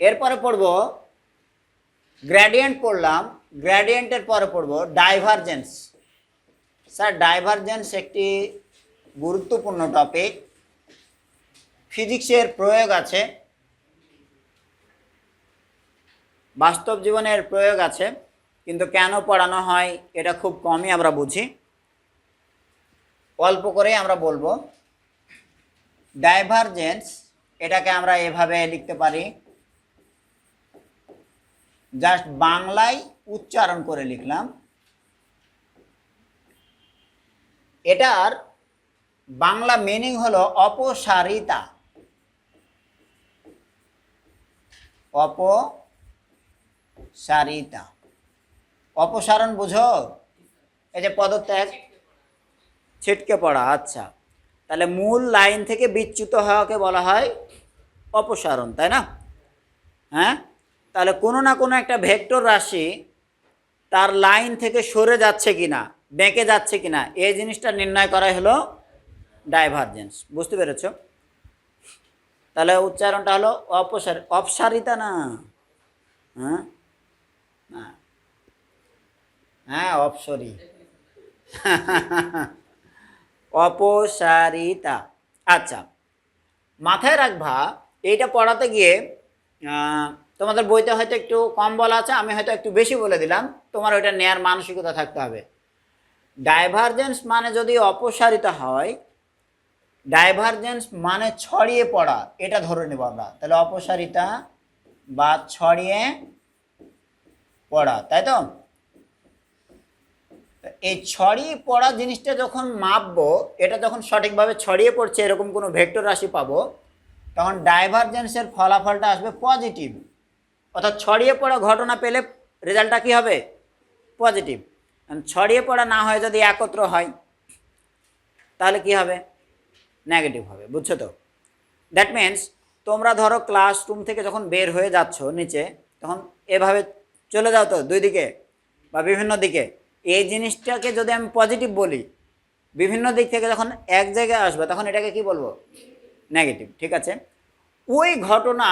এরপরে পড়ব গ্র্যাডিয়েন্ট পড়লাম গ্র্যাডিয়েন্টের পরে পড়ব ডাইভারজেন্স স্যার ডাইভারজেন্স একটি গুরুত্বপূর্ণ টপিক ফিজিক্সের প্রয়োগ আছে, বাস্তব জীবনের প্রয়োগ আছে, কিন্তু কেন পড়ানো হয় এটা খুব কমই আমরা বুঝি। অল্প করেই আমরা বলব। ডাইভারজেন্স এটাকে আমরা এভাবে লিখতে পারি জাস্ট বাংলায় উচ্চারণ করে লিখলাম। এটার বাংলা মিনিং হলো অপসারিতা। অপসারিতা। অপসারণ বুঝো? এই যে পদত্যাগ। ছিটকে পড়া আচ্ছা। তাহলে মূল লাইন থেকে বিচ্যুত হওয়াকে বলা হয় অপসারণ, তাই না? হ্যাঁ? তাহলে কোনো না কোনো একটা ভেক্টর রাশি তার লাইন থেকে সরে যাচ্ছে কি না বেঁকে যাচ্ছে কি না এই জিনিসটা নির্ণয় করাই হলো ডাইভারজেন্স বুঝতে পেরেছ? তাহলে উচ্চারণটা হলো অপসার অপসারিতা না। হ্যাঁ? হ্যাঁ অপসরি। অপসারিতা। আচ্ছা মাথায় রাখবা, এইটা পড়াতে গিয়ে তোমাদের বইতে হয়তো একটু কম বলা আছে, আমি হয়তো একটু বেশি বলে দিলাম। তোমার ওইটা নেয়ার মানসিকতা থাকতে হবে। ডাইভারজেন্স মানে যদি অপসারিত হয় ডাইভারজেন্স মানে ছড়িয়ে পড়া, এটা ধরে নেব আমরা। তাহলে অপসারিতা বা ছড়িয়ে পড়া, তাই তো? এই ছড়িয়ে পড়া জিনিসটা যখন মাপবো, এটা যখন সঠিকভাবে ছড়িয়ে পড়ছে, এরকম কোনো ভেক্টর রাশি পাবো, তখন ডাইভারজেন্সের ফলাফলটা আসবে পজিটিভ অর্থাৎ ছড়িয়ে পড়া ঘটনা পেলে রেজাল্টটা কী হবে? পজিটিভ। ছড়িয়ে পড়া না হয় যদি একত্র হয়, তাহলে কি হবে? নেগেটিভ হবে, বুঝছ তো? দ্যাট মিন্স তোমরা ধরো ক্লাসরুম থেকে যখন বের হয়ে যাচ্ছ নিচে, তখন এভাবে চলে যাও তো দুই দিকে বা বিভিন্ন দিকে। এই জিনিসটাকে যদি আমি পজিটিভ বলি, বিভিন্ন দিক থেকে যখন এক জায়গায় আসবে, তখন এটাকে কি বলব? নেগেটিভ ঠিক আছে? ওই ঘটনা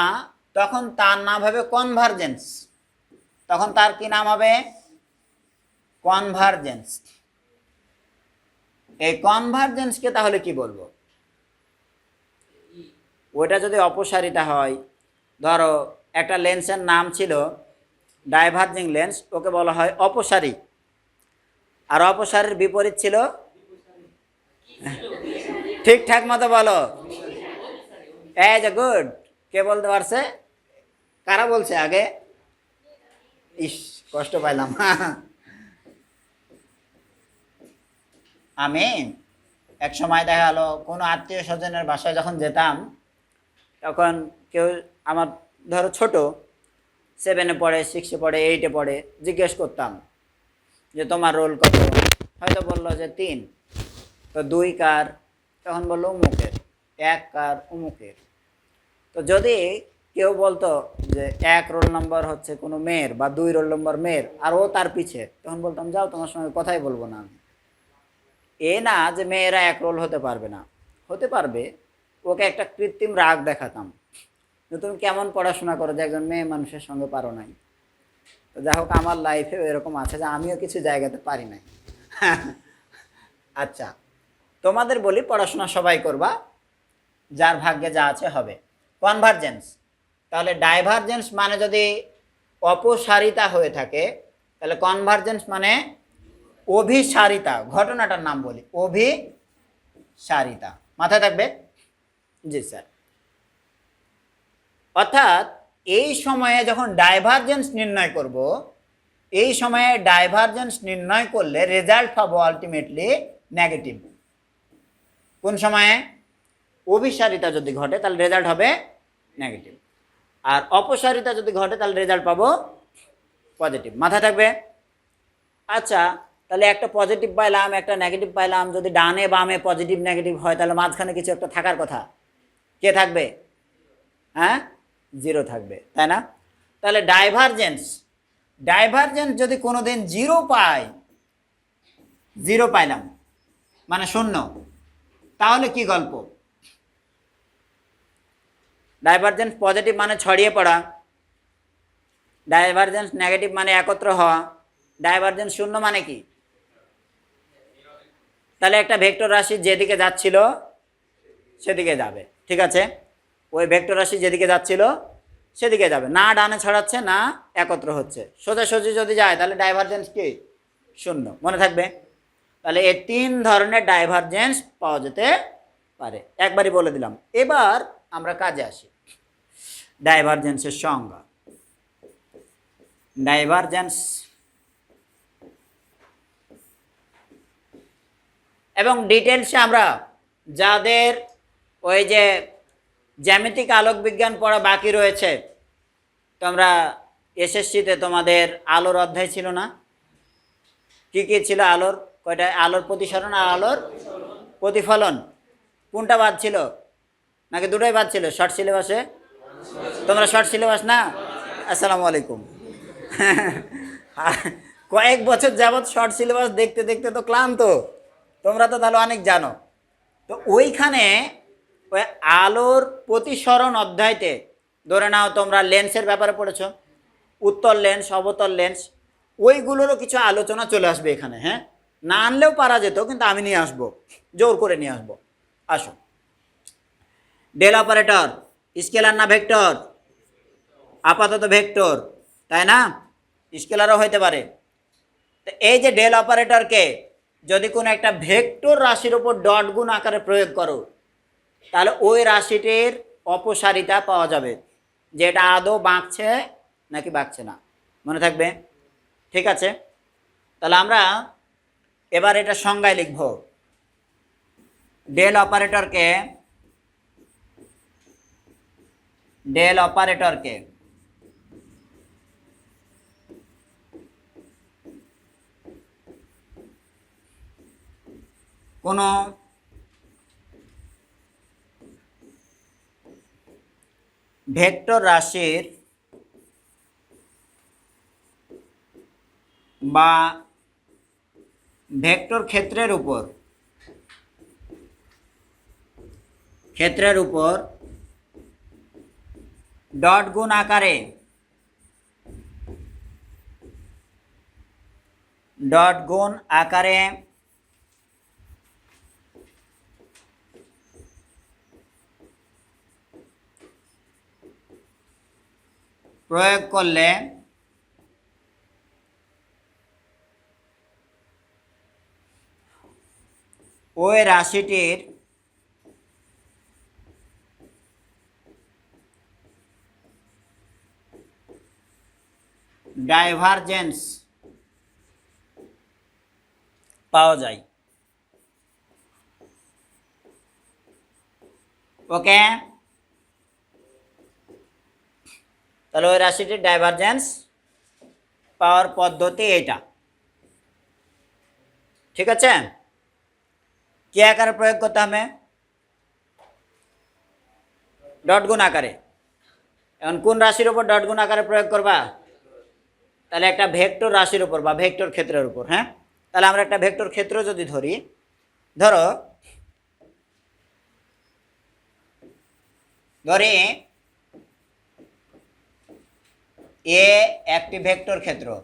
তখন তার নাম হবে কনভার্জেন্স তখন তার কি নাম হবে? কনভার্জেন্স এই কনভার্জেন্সকে তাহলে কি বলব? ওইটা যদি অপসারিতা হয়, ধরো একটা লেন্সের নাম ছিল ডাইভার্জিং লেন্স ওকে বলা হয় অপসারী। আর অপসারের বিপরীত ছিল? ঠিকঠাক মতো বলো। এই যে গুড কে বলতে পারছে? কারা বলছে আগে? ইস, কষ্ট পাইলাম। আমি এক সময় দেখা গেলো, কোনো আত্মীয় স্বজনের বাসায় যখন যেতাম, তখন কেউ আমার ধরো ছোট সেভেনে পড়ে সিক্সে পড়ে এইটে পড়ে, জিজ্ঞেস করতাম যে তোমার রোল কত? হয়তো বলল যে তিন। তো দুই কার? তখন বলল উমুকের। এক কার উমুকের। তো যদি কেউ বলতো যে এক রোল নম্বর হচ্ছে কোনো মেয়ের বা দুই রোল নম্বর মেয়ের, আর ও তার পিছে। তখন বলতাম, যাও, তোমার সঙ্গে কথাই বলব না আমি। এ না যে মেয়েরা এক রোল হতে পারবে না। হতে পারবে। ওকে একটা কৃত্রিম রাগ দেখাতাম। যে তুমি কেমন পড়াশোনা করো যে একজন মেয়ে মানুষের সঙ্গে পারো নাই। তো যাই হোক, আমার লাইফেও এরকম আছে যে আমিও কিছু জায়গাতে পারি নাই। আচ্ছা তোমাদের বলি পড়াশোনা সবাই করবা, যার ভাগ্যে যা আছে হবে। কনভার্জেন্স। তাহলে ডাইভারজেন্স মানে যদি অপসারিতা হয়ে থাকে, তাহলে কনভার্জেন্স মানে অভিসারিতা, ঘটনাটার নাম বলি, অভিসারিতা। মাথায় থাকবে? জি, স্যার। অর্থাৎ এই সময়ে যখন ডাইভারজেন্স নির্ণয় করব, এই সময়ে ডাইভারজেন্স নির্ণয় করলে রেজাল্ট পাবো আলটিমেটলি নেগেটিভ কোন সময়ে? অভিসারিতা যদি ঘটে, তাহলে রেজাল্ট হবে নেগেটিভ আর অপসারিতা যদি ঘটে, তাহলে রেজাল্ট পাবো পজিটিভ মাথায় থাকবে? আচ্ছা তাহলে একটা পজিটিভ পাইলাম, একটা নেগেটিভ পাইলাম। যদি ডানে বামে পজিটিভ নেগেটিভ হয়, তাহলে মাঝখানে কিছু একটা থাকার কথা। কে থাকবে? হ্যাঁ? জিরো থাকবে, তাই না? তাহলে ডাইভারজেন্স ডাইভারজেন্স যদি কোনো দিন জিরো পাই জিরো পাইলাম মানে শূন্য, তাহলে কি গল্প? ডাইভারজেন্স পজিটিভ মানে ছড়িয়ে পড়া। ডাইভারজেন্স নেগেটিভ মানে একত্র হওয়া। ডাইভারজেন্স শূন্য মানে কি? তাহলে একটা ভেক্টর রাশি যেদিকে যাচ্ছিল, সেদিকে যাবে। ঠিক আছে? ওই ভেক্টর রাশি যেদিকে যাচ্ছিল, সেদিকে যাবে। না ডানে ছড়াচ্ছে, না একত্র হচ্ছে। সোজাসুজি যদি যায়, তাহলে ডাইভারজেন্স কি? শূন্য। মনে থাকবে? তাহলে এই তিন ধরনের ডাইভারজেন্স পাওয়া যেতে পারে। একবারই বলে দিলাম। এবার আমরা কাজে আসি। ডাইভারজেন্সের সংজ্ঞা। ডাইভারজেন্স এবং ডিটেলসে আমরা যাদের ওই যে জ্যামিতিক আলোক বিজ্ঞান পড়া বাকি রয়েছে, তোমরা এসএসসিতে তোমাদের আলোর অধ্যায় ছিল না? কি কি ছিল আলোর? কয়টা? আলোর প্রতিসরণ আর আলোর প্রতিফলন। কোনটা বাদ ছিল? নাকি দুটোই বাদ ছিল? শর্ট সিলেবাসে? তোমরা শর্ট সিলেবাস না আসসালামু আলাইকুম। কয়েক বছর যাবৎ শর্ট সিলেবাস দেখতে দেখতে তো ক্লান্ত। তোমরা তো তাহলে অনেক জানো। তো ওইখানে ওই আলোর প্রতিসরণ অধ্যায়তে ধরে নাও তোমরা লেন্সের ব্যাপারে পড়েছো, উত্তর লেন্স অবতল লেন্স ওইগুলোরও কিছু আলোচনা চলে আসবে এখানে হ্যাঁ? না আনলেও পারা যেত, কিন্তু আমি নিয়ে আসব। জোর করে নিয়ে আসব। আসো। ডেল অপারেটর স্কেলার না ভেক্টর আপাতত ভেক্টর, তাই না? স্কেলারও হইতে পারে। তো এই যে ডেল অপারেটরকে যদি কোনো একটা ভেক্টর রাশির উপর ডট গুণ আকারে প্রয়োগ করো, তাহলে ওই রাশিটির অপসারিতা পাওয়া যাবে। যে এটা আদৌ বাঁকছে নাকি বাঁকছে না। মনে থাকবে? ঠিক আছে? তাহলে আমরা এবার এটা সংজ্ঞায় লিখব। ডেল অপারেটরকে ডেল অপারেটরকে কোনো ভেক্টর রাশির বা ভেক্টর ক্ষেত্রের উপর ক্ষেত্রের উপর ডট গুণ আকারে ডট গুণ আকারে প্রয়োগ করলে ওই রাশিটির ডাইভারজেন্স পাওয়া যায়। ওকে তাহলে ওই রাশিটির ডাইভারজেন্স পাওয়ার পদ্ধতি এইটা। ঠিক আছে? কি আকারে প্রয়োগ করতে হবে? ডট গুণ আকারে। এখন কোন রাশির উপর ডট গুণ আকারে প্রয়োগ করবা? তাহলে একটা ভেক্টর রাশির উপর বা ভেক্টর ক্ষেত্রের উপর হ্যাঁ? তাহলে আমরা একটা ভেক্টর ক্ষেত্র যদি ধরি, ধরো, ধরি এ একটি ভেক্টর ক্ষেত্র।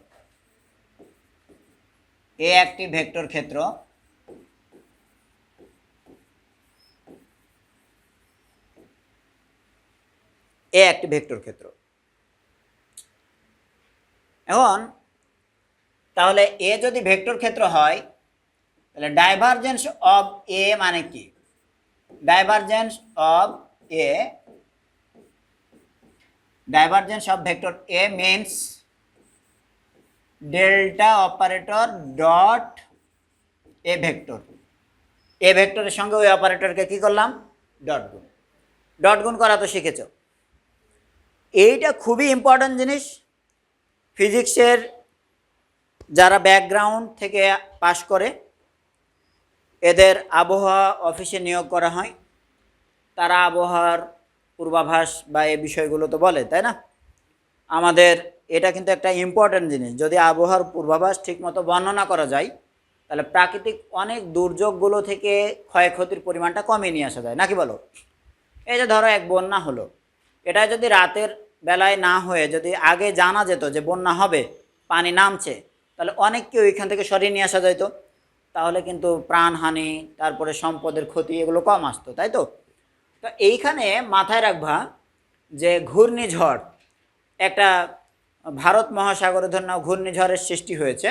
এ একটি ভেক্টর ক্ষেত্র। এ একটি ভেক্টর ক্ষেত্র। এখন, তাহলে এ যদি ভেক্টর ক্ষেত্র হয়, তাহলে ডাইভারজেন্স অফ এ মানে কি? Divergence of A divergence of vector a means delta operator dot a vector. A ভেক্টরের সঙ্গে ওই অপারেটরকে কি করলাম? ডট গুণ। ডট গুণ করা তো শিখেছ। এইটা খুবই ইম্পর্ট্যান্ট জিনিস। ফিজিক্সের যারা ব্যাকগ্রাউন্ড থেকে পাশ করে, এদের আবহাওয়া অফিসে নিয়োগ করা হয়। তারা আবহাওয়ার পূর্বাভাস বা এই বিষয়গুলো তো বলে, তাই না? আমাদের এটা কিন্তু একটা ইম্পর্ট্যান্ট জিনিস। যদি আবহাওয়ার পূর্বাভাস ঠিকমতো বর্ণনা করা যায়, তাহলে প্রাকৃতিক অনেক দুর্যোগগুলো থেকে ক্ষয়ক্ষতির পরিমাণটা কমিয়ে নিয়ে আসা যায় নাকি বলো? এই যে ধরো এক বন্যা হলো, এটা যদি রাতের বেলায় না হয়ে, যদি আগে জানা যেত যে বন্যা হবে, পানি নামছে, তাহলে অনেককে ওইখান থেকে সরিয়ে নিয়ে আসা যেত তাহলে কিন্তু প্রাণহানি, তারপরে সম্পদের ক্ষতি এগুলো কম আসতো, তাই তো? তো এইখানে মাথায় রাখবা যে ঘূর্ণিঝড়, একটা ভারত মহাসাগরে ধর নাও ঘূর্ণিঝড়ের সৃষ্টি হয়েছে।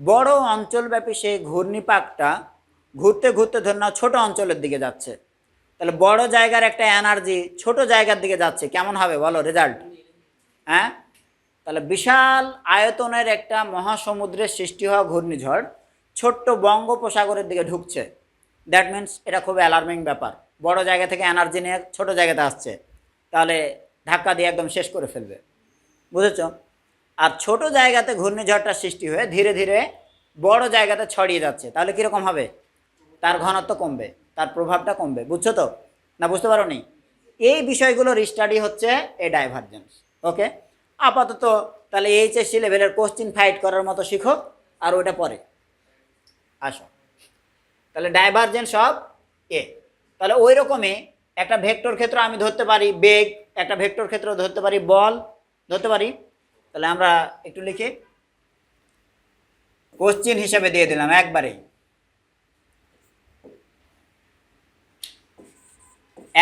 বড় অঞ্চলব্যাপী সেই ঘূর্ণিপাকটা ঘুরতে ঘুরতে ধর নাও ছোটো অঞ্চলের দিকে যাচ্ছে। তাহলে বড় জায়গার একটা এনার্জি ছোট জায়গার দিকে যাচ্ছে। কেমন হবে বলো রেজাল্ট? হ্যাঁ? তাহলে বিশাল আয়তনের একটা মহাসমুদ্রের সৃষ্টি হওয়া ঘূর্ণিঝড় ছোট্ট বঙ্গোপসাগরের দিকে ঢুকছে। দ্যাট মিন্স এটা খুব অ্যালার্মিং ব্যাপার। বড় জায়গা থেকে এনার্জি নিয়ে ছোট জায়গাতে আসছে, তাহলে ধাক্কা দিয়ে একদম শেষ করে ফেলবে। বুঝেছ? আর ছোট জায়গাতে ঘূর্ণিঝড়টা সৃষ্টি হয়ে ধীরে ধীরে বড় জায়গাতে ছড়িয়ে যাচ্ছে, তাহলে কীরকম হবে? তার ঘনত্ব কমবে, তার প্রভাবটা কমবে, বুঝছ তো? না বুঝতে পারো নি এই বিষয়গুলোর স্টাডি হচ্ছে এ ডাইভারজেন্স ওকে আপাতত তাহলে এইচএসসি লেভেলের কোশ্চিন ফাইট করার মতো শিখো আর ওটা পরে। আসো। তাহলে ডাইভারজেন্স অফ এ তাহলে ওই রকমই একটা ভেক্টর ক্ষেত্র আমি ধরতে পারি বেগ, একটা ভেক্টর ক্ষেত্র ধরতে পারি বল, ধরতে পারি। তাহলে আমরা একটু লিখি। কোশ্চিন হিসেবে দিয়ে দিলাম একবারেই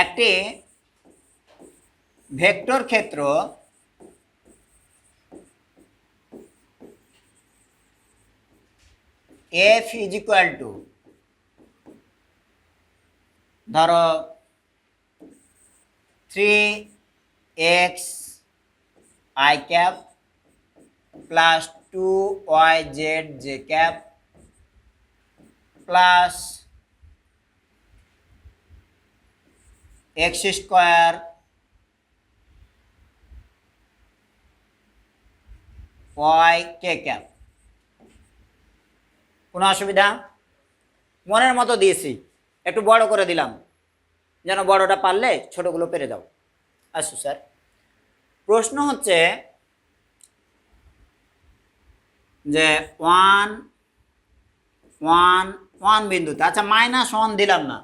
একটি ভেক্টর ক্ষেত্র এফ ইজ ইকুয়াল টু ধরো three X I cap plus two Y Z J cap plus X square Y K cap কোনো অসুবিধা? মনের মতো দিয়েছি। একটু বড় করে দিলাম। যেন বড়টা পারলে ছোটগুলো পেরে দাও আসো স্যার। প্রশ্ন হচ্ছে যে ওয়ান ওয়ান ওয়ান বিন্দুতে আচ্ছা মাইনাস ওয়ান দিলাম না।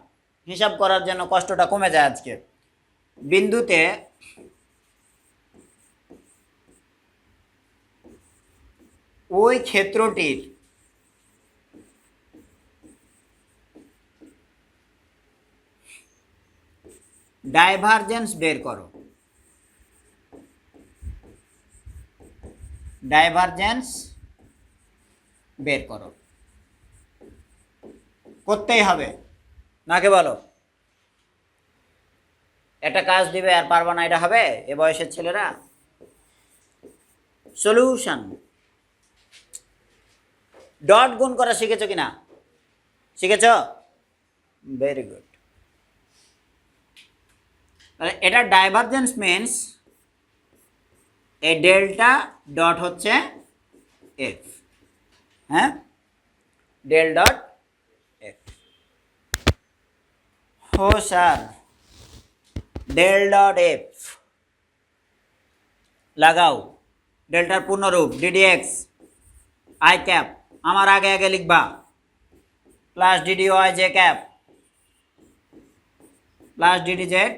হিসাব করার জন্য কষ্টটা কমে যায় আজকে। বিন্দুতে ওই ক্ষেত্রটির ডাইভারজেন্স বের করো। ডাইভারজেন্স বের করো। করতেই হবে। নাকে বলো। একটা কাজ দিবে, আর পারবা না, এটা হবে এ বয়সের ছেলেরা। সলিউশন ডট গুণ করা শিখেছো কিনা? শিখেছ? ভেরি গুড তাহলে এটা ডাইভারজেন্স মিনস এ ডেল্টা ডট হচ্ছে এফ হ্যাঁ? ডেল ডট এফ ও স্যার ডেল ডট এফ লাগাও ডেল্টার পূর্ণরূপ ডিডিএক্স আই ক্যাপ আমার আগে আগে লিখবা plus DD Y J cap plus DD Z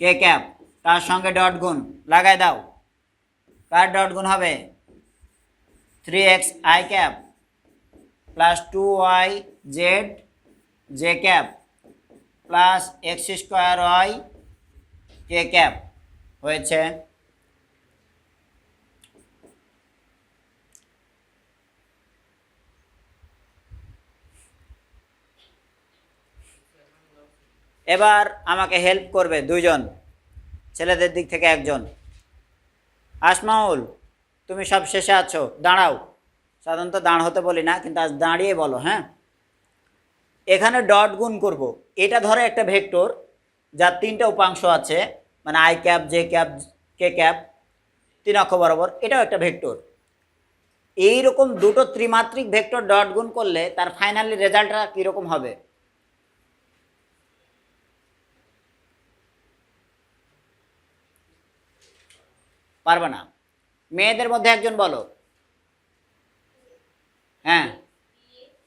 K cap তার সঙ্গে ডট গুণ? লাগাই দাও। কার ডট গুণ হবে? Three X I cap plus two Y Z J cap plus X square Y K cap হয়েছে। এবার আমাকে হেল্প করবে দুইজন, ছেলেদের দিক থেকে একজন। আসমাউল, তুমি সব শেষে আছো, দাঁড়াও। সাধারণত দাঁড় হতে বলি না, কিন্তু আজ দাঁড়িয়ে বলো হ্যাঁ? এখানে ডট গুণ করব। এটা ধরে একটা ভেক্টর যার তিনটা উপাংশ আছে মানে I cap J cap K cap তিন অক্ষ বরাবর, এটাও একটা ভেক্টর এইরকম দুটো ত্রিমাত্রিক ভেক্টর ডট গুণ করলে তার ফাইনালি রেজাল্টটা কীরকম হবে? পারবে না। মেয়েদের মধ্যে একজন বলো। হ্যাঁ।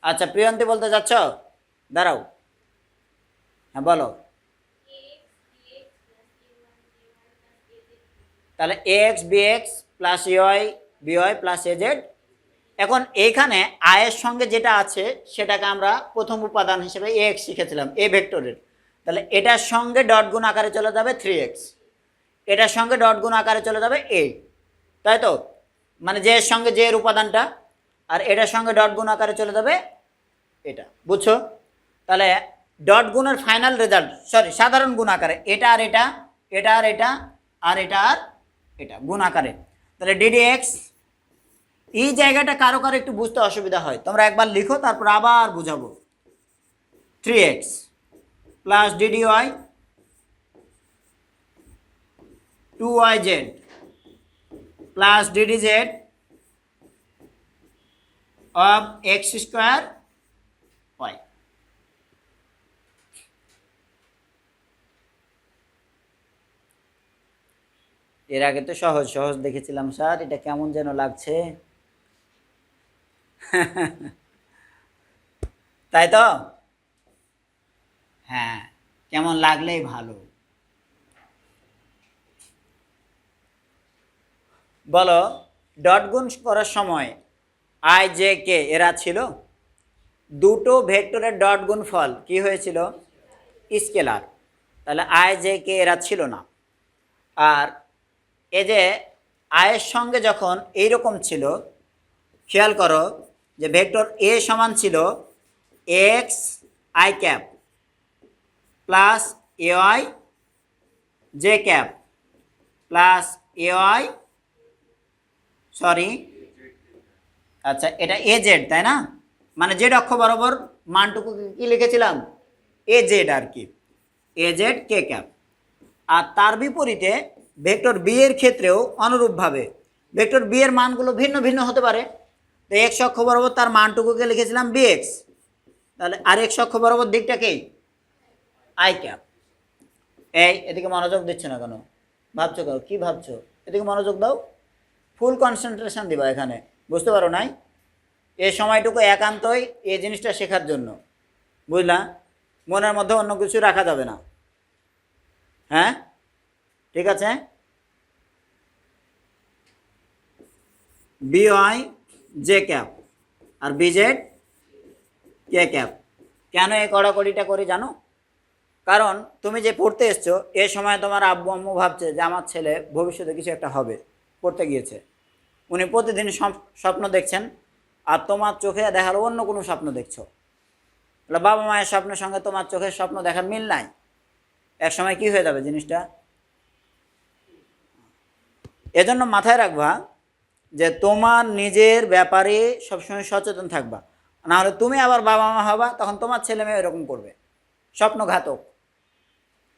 আচ্ছা প্রিয়ন্তী বলতে যাচ্ছ? দাঁড়াও। হ্যাঁ বলো। তাহলে X B X plus U I B Y plus A Z এখন এইখানে আয়ের সঙ্গে যেটা আছে, সেটাকে আমরা প্রথম উপাদান হিসেবে এক্স শিখেছিলাম, এ ভেক্টরের। তাহলে এটার সঙ্গে ডট গুণ আকারে চলে যাবে থ্রি এক্স। এটার সঙ্গে ডট গুণ আকারে চলে যাবে এ। তাই তো? মানে যে এর সঙ্গে যে এর উপাদানটা, আর এটার সঙ্গে ডট গুণ আকারে চলে যাবে এটা। বুঝছ? তাহলে ডট গুণের ফাইনাল রেজাল্ট সরি সাধারণ গুণ আকারে, এটা আর এটা এটা আর এটা আর এটা আর এটা, গুণ আকারে। তাহলে ডিডি এক্স এই জায়গাটা কারও কারও একটু বুঝতে অসুবিধা হয়। তোমরা একবার লিখো, তারপর আবার বুঝাবো। Three X plus DD Y two Y Z plus DD Z of X square Y. এর আগে তো সহজ সহজ দেখেছিলাম স্যার, এটা কেমন যেন লাগছে। তাই তো? হ্যাঁ কেমন লাগলেই ভালো। বলো, ডট গুণ করার সময় আই জে কে এরা ছিল? দুটো ভেক্টরের ডট গুণ ফল কি হয়েছিল? স্কেলার। তাহলে আই জে কে এরা ছিল না। আর এ যে আয়ের সঙ্গে যখন এইরকম ছিল, খেয়াল করো যে ভেক্টর এ সমান ছিল X I cap plus A Y J cap plus A Y sorry আচ্ছা এটা এ জেড তাই না? মানে জেড অক্ষ বরাবর মানটুকু কি লিখেছিলাম? এ জেড আর কি। এ জেড কে ক্যাপ আর তার বিপরীতে ভেক্টর বি এর ক্ষেত্রেও অনুরূপভাবে ভেক্টর বি এর মানগুলো ভিন্ন ভিন্ন হতে পারে। তো এক্স অক্ষ বরাবর তার মানটুকুকে লিখেছিলাম বি এক্স তাহলে আর এক্স অক্ষ বরাবর দিকটা কি? আই ক্যাপ এই, এদিকে মনোযোগ দিচ্ছে না কেন? ভাবছ কেন? কী ভাবছ? এদিকে মনোযোগ দাও। ফুল কনসেন্ট্রেশন দিবা এখানে। বুঝতে পারো নাই? এই সময়টুকু একান্তই এই জিনিসটা শেখার জন্য। বুঝলা? মনের মধ্যে অন্য কিছু রাখা যাবে না। হ্যাঁ? ঠিক আছে? বিওয়াই জে ক্যাপ আর বিজেড কে ক্যাপ কেন এই কড়াকড়িটা করি জানো? কারণ তুমি যে পড়তে এসছো, এ সময় তোমার আব্বু আম্মু ভাবছে যে আমার ছেলে ভবিষ্যতে কিছু একটা হবে। পড়তে গিয়েছে। উনি প্রতিদিন স্বপ্ন দেখছেন, আর তোমার চোখে দেখাল অন্য কোনো স্বপ্ন দেখছ। তাহলে বাবা মায়ের স্বপ্নের সঙ্গে তোমার চোখের স্বপ্ন দেখার মিল নাই। এক সময় কি হয়ে যাবে জিনিসটা? এজন্য মাথায় রাখবা যে তোমার নিজের ব্যাপারে সবসময় সচেতন থাকবা। না হলে তুমি আবার বাবা মা হবা, তখন তোমার ছেলে মেয়ে এরকম করবে। স্বপ্ন ঘাতক।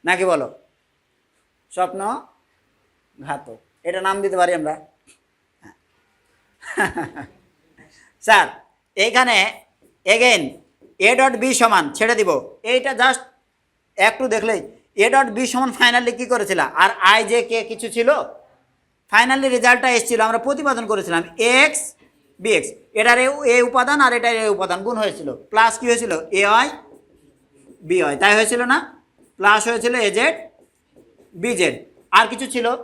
নাকি বলো? স্বপ্ন ঘাতক। এটা নাম দিতে পারি আমরা। স্যার, এইখানে এগেন এ ডট বি সমান, ছেড়ে দিব। এইটা জাস্ট একটু দেখলেই এ ডট বি সমান ফাইনালি কী করেছিল? আর আই যে কে কিছু ছিল? ফাইনালি রেজাল্টটা এসেছিল, আমরা প্রতিপাদন করেছিলাম এক্স বি এক্স এটার এ- এ উপাদান আর এটার এ উপাদান, গুণ হয়েছিল। প্লাস কি হয়েছিল? এ ওয়াই বি ওয়াই তাই হয়েছিল না? প্লাস হয়েছিল এ জেড বি জেড আর কিছু ছিল?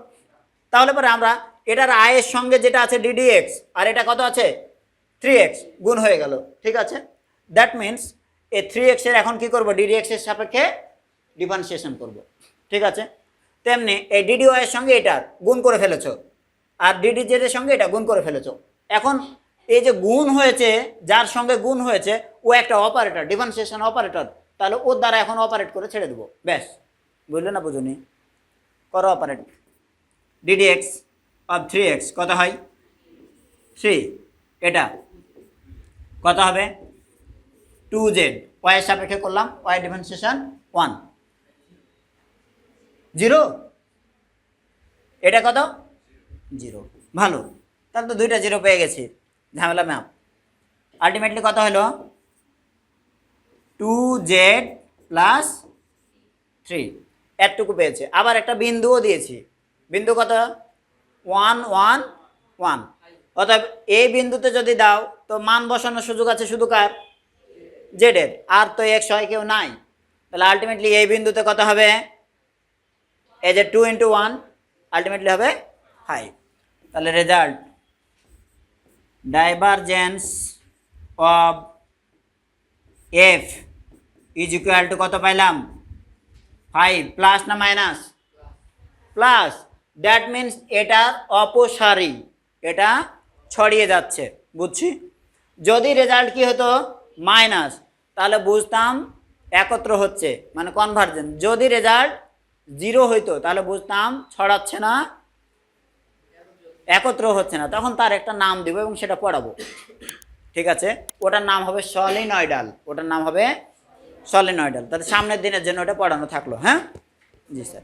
তাহলে পরে আমরা এটার আয়ের সঙ্গে যেটা আছে ডিডি এক্স আর এটা কত আছে? থ্রি এক্স গুণ হয়ে গেল, ঠিক আছে? দ্যাট মিন্স এই থ্রি এক্সের এখন কি করব? ডিডি এক্সের সাপেক্ষে ডিফারেন্সিয়েশন করব, ঠিক আছে? তেমনি এই ডিডি সঙ্গে এটার গুণ করে ফেলেছো, আর ডিডি জেডের সঙ্গে এটা গুণ করে ফেলেছো। এখন এই যে গুণ হয়েছে, যার সঙ্গে গুণ হয়েছে, ও একটা অপারেটর ডিফারেন্সিয়েশন অপারেটর তাহলে ওর দ্বারা এখন অপারেট করে ছেড়ে দেবো, ব্যাস। বুঝলে না বুঝুনি? করো operate DD X of three X কত হয়? থ্রি এটা। কত হবে? টু জেড ওয়াইয়ের সাপেক্ষে করলাম ওয়াই ডিফারেন্সিয়েশন ওয়ান জিরো এটা কত? জিরো ভালো। তাহলে তো দুইটা জিরো পেয়ে গেছি। ঝামেলা ম্যাপ। আলটিমেটলি কত হলো? টু জেড প্লাস থ্রি এতটুকু পেয়েছে। আবার একটা বিন্দুও দিয়েছি। বিন্দু কত? One one one. অর্থাৎ এই বিন্দুতে যদি দাও, তো মান বসানোর সুযোগ আছে শুধু কার? জেডের। আর তো এক্স হয় কেউ নাই। তাহলে আলটিমেটলি এই বিন্দুতে কত হবে? এই যে টু ইন্টু ওয়ান আলটিমেটলি হবে ফাইভ তাহলে result divergence of F is equal to কত পাইলাম? ফাইভ প্লাস না মাইনাস প্লাস দ্যাট মিন্স এটা অপসারী। এটা ছড়িয়ে যাচ্ছে, বুঝছি? যদি রেজাল্ট কি হতো? মাইনাস তাহলে বুঝতাম একত্র হচ্ছে মানে কনভার্জেন যদি রেজাল্ট জিরো হইতো, তাহলে বুঝতাম ছড়াচ্ছে না, একত্র হচ্ছে না। তখন তার একটা নাম দেবো এবং সেটা পড়াবো। ঠিক আছে? ওটার নাম হবে সলিনয়েডাল ওটার নাম হবে সলিনয়েডাল তাহলে সামনের দিনের জন্য ওটা পড়ানো থাকল হ্যাঁ? জি, স্যার।